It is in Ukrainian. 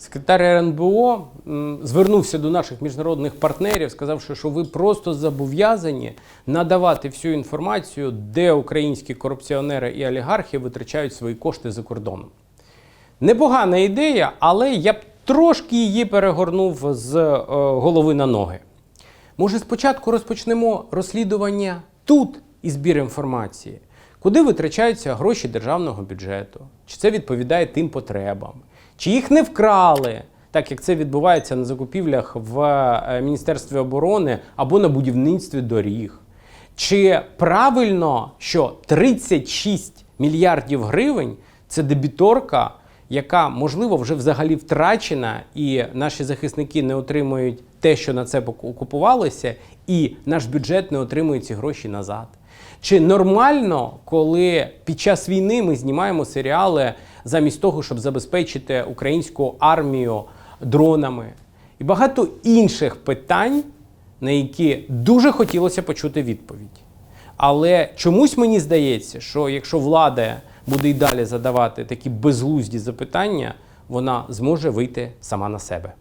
Секретар РНБО звернувся до наших міжнародних партнерів, сказавши, що ви просто зобов'язані надавати всю інформацію, де українські корупціонери і олігархи витрачають свої кошти за кордоном. Непогана ідея, але я б трошки її перегорнув з е, голови на ноги. Може, спочатку розпочнемо розслідування тут і збір інформації, куди витрачаються гроші державного бюджету, чи це відповідає тим потребам, чи їх не вкрали, так як це відбувається на закупівлях в е, Міністерстві оборони або на будівництві доріг. Чи правильно, що 36 мільярдів гривень це дебіторка, яка можливо вже взагалі втрачена, і наші захисники не отримують те, що на це поку- купувалося, і наш бюджет не отримує ці гроші назад? Чи нормально, коли під час війни ми знімаємо серіали замість того, щоб забезпечити українську армію дронами? І багато інших питань, на які дуже хотілося почути відповідь. Але чомусь мені здається, що якщо влада буде й далі задавати такі безглузді запитання, вона зможе вийти сама на себе.